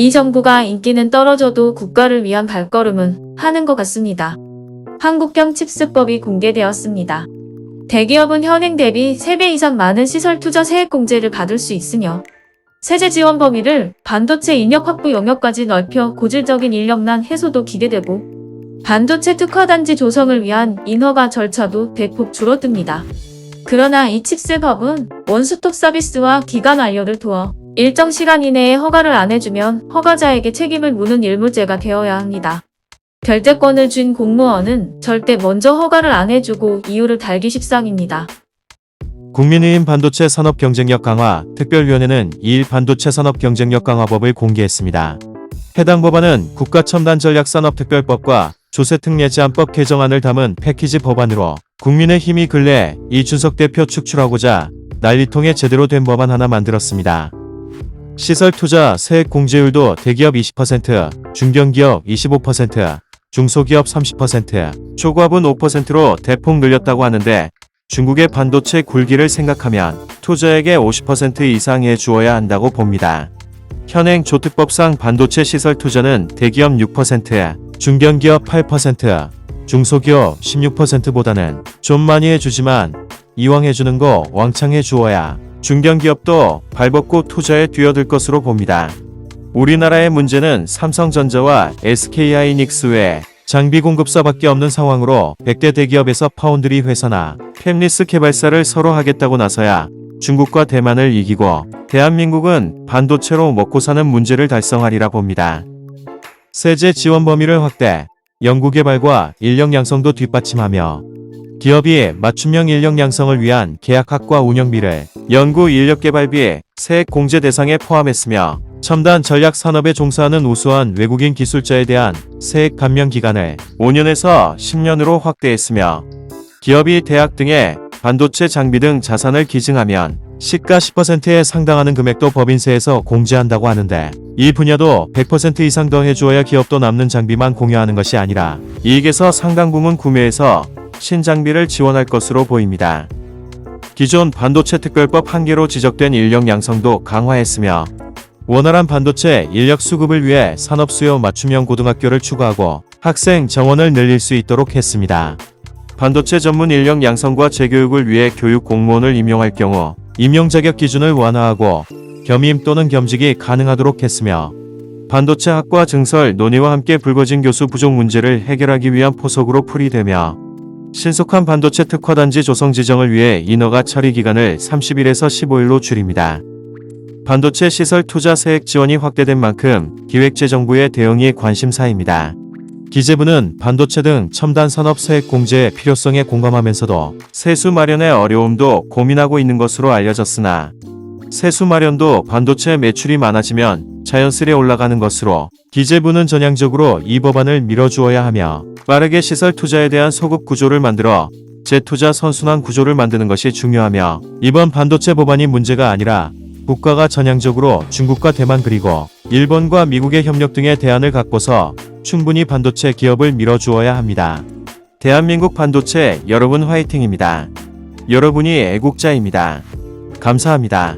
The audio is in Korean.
이 정부가 인기는 떨어져도 국가를 위한 발걸음은 하는 것 같습니다. 한국형 칩스법이 공개되었습니다. 대기업은 현행 대비 3배 이상 많은 시설 투자 세액 공제를 받을 수 있으며 세제 지원 범위를 반도체 인력 확보 영역까지 넓혀 고질적인 인력난 해소도 기대되고 반도체 특화 단지 조성을 위한 인허가 절차도 대폭 줄어듭니다. 그러나 이 칩스법은 원스톱 서비스와 기간 완료를 두어 일정 시간 이내에 허가를 안 해주면 허가자에게 책임을 묻는 일무제가 되어야 합니다. 결재권을 준 공무원은 절대 먼저 허가를 안 해주고 이유를 달기 십상입니다. 국민의힘 반도체 산업 경쟁력 강화 특별위원회는 2일 반도체 산업 경쟁력 강화법을 공개했습니다. 해당 법안은 국가첨단전략산업특별법과 조세특례제한법 개정안을 담은 패키지 법안으로 국민의힘이 근래 이준석 대표 축출하고자 난리통에 제대로 된 법안 하나 만들었습니다. 시설 투자 세액 공제율도 대기업 20%, 중견기업 25%, 중소기업 30%, 초과분 5%로 대폭 늘렸다고 하는데 중국의 반도체 굴기를 생각하면 투자액의 50% 이상 해 주어야 한다고 봅니다. 현행 조특법상 반도체 시설 투자는 대기업 6%, 중견기업 8%, 중소기업 16%보다는 좀 많이 해주지만 이왕 해주는 거 왕창 해주어야 중견기업도 발벗고 투자에 뛰어들 것으로 봅니다. 우리나라의 문제는 삼성전자와 SK하이닉스 외 장비 공급사밖에 없는 상황으로 100대 대기업에서 파운드리 회사나 팹리스 개발사를 서로 하겠다고 나서야 중국과 대만을 이기고 대한민국은 반도체로 먹고 사는 문제를 달성하리라 봅니다. 세제 지원 범위를 확대, 연구개발과 인력 양성도 뒷받침하며 기업이 맞춤형 인력 양성을 위한 계약학과 운영비를 연구 인력 개발비 세액 공제 대상에 포함했으며 첨단 전략 산업에 종사하는 우수한 외국인 기술자에 대한 세액 감면 기간을 5년에서 10년으로 확대했으며 기업이 대학 등에 반도체 장비 등 자산을 기증하면 시가 10%에 상당하는 금액도 법인세에서 공제한다고 하는데 이 분야도 100% 이상 더 해주어야 기업도 남는 장비만 공유하는 것이 아니라 이익에서 상당 부분 구매해서 신장비를 지원할 것으로 보입니다. 기존 반도체 특별법 한계로 지적된 인력 양성도 강화했으며 원활한 반도체 인력 수급을 위해 산업 수요 맞춤형 고등학교를 추구하고 학생 정원을 늘릴 수 있도록 했습니다. 반도체 전문 인력 양성과 재교육을 위해 교육 공무원을 임용할 경우 임용 자격 기준을 완화하고 겸임 또는 겸직이 가능하도록 했으며 반도체 학과 증설 논의와 함께 불거진 교수 부족 문제를 해결하기 위한 포석으로 풀이되며 신속한 반도체 특화단지 조성 지정을 위해 인허가 처리 기간을 30일에서 15일로 줄입니다. 반도체 시설 투자 세액 지원이 확대된 만큼 기획재정부의 대응이 관심사입니다. 기재부는 반도체 등 첨단 산업 세액 공제의 필요성에 공감하면서도 세수 마련의 어려움도 고민하고 있는 것으로 알려졌으나 세수 마련도 반도체 매출이 많아지면 자연스레 올라가는 것으로 기재부는 전향적으로 이 법안을 밀어주어야 하며 빠르게 시설 투자에 대한 소급 구조를 만들어 재투자 선순환 구조를 만드는 것이 중요하며 이번 반도체 법안이 문제가 아니라 국가가 전향적으로 중국과 대만 그리고 일본과 미국의 협력 등의 대안을 갖고서 충분히 반도체 기업을 밀어주어야 합니다. 대한민국 반도체 여러분 화이팅입니다. 여러분이 애국자입니다. 감사합니다.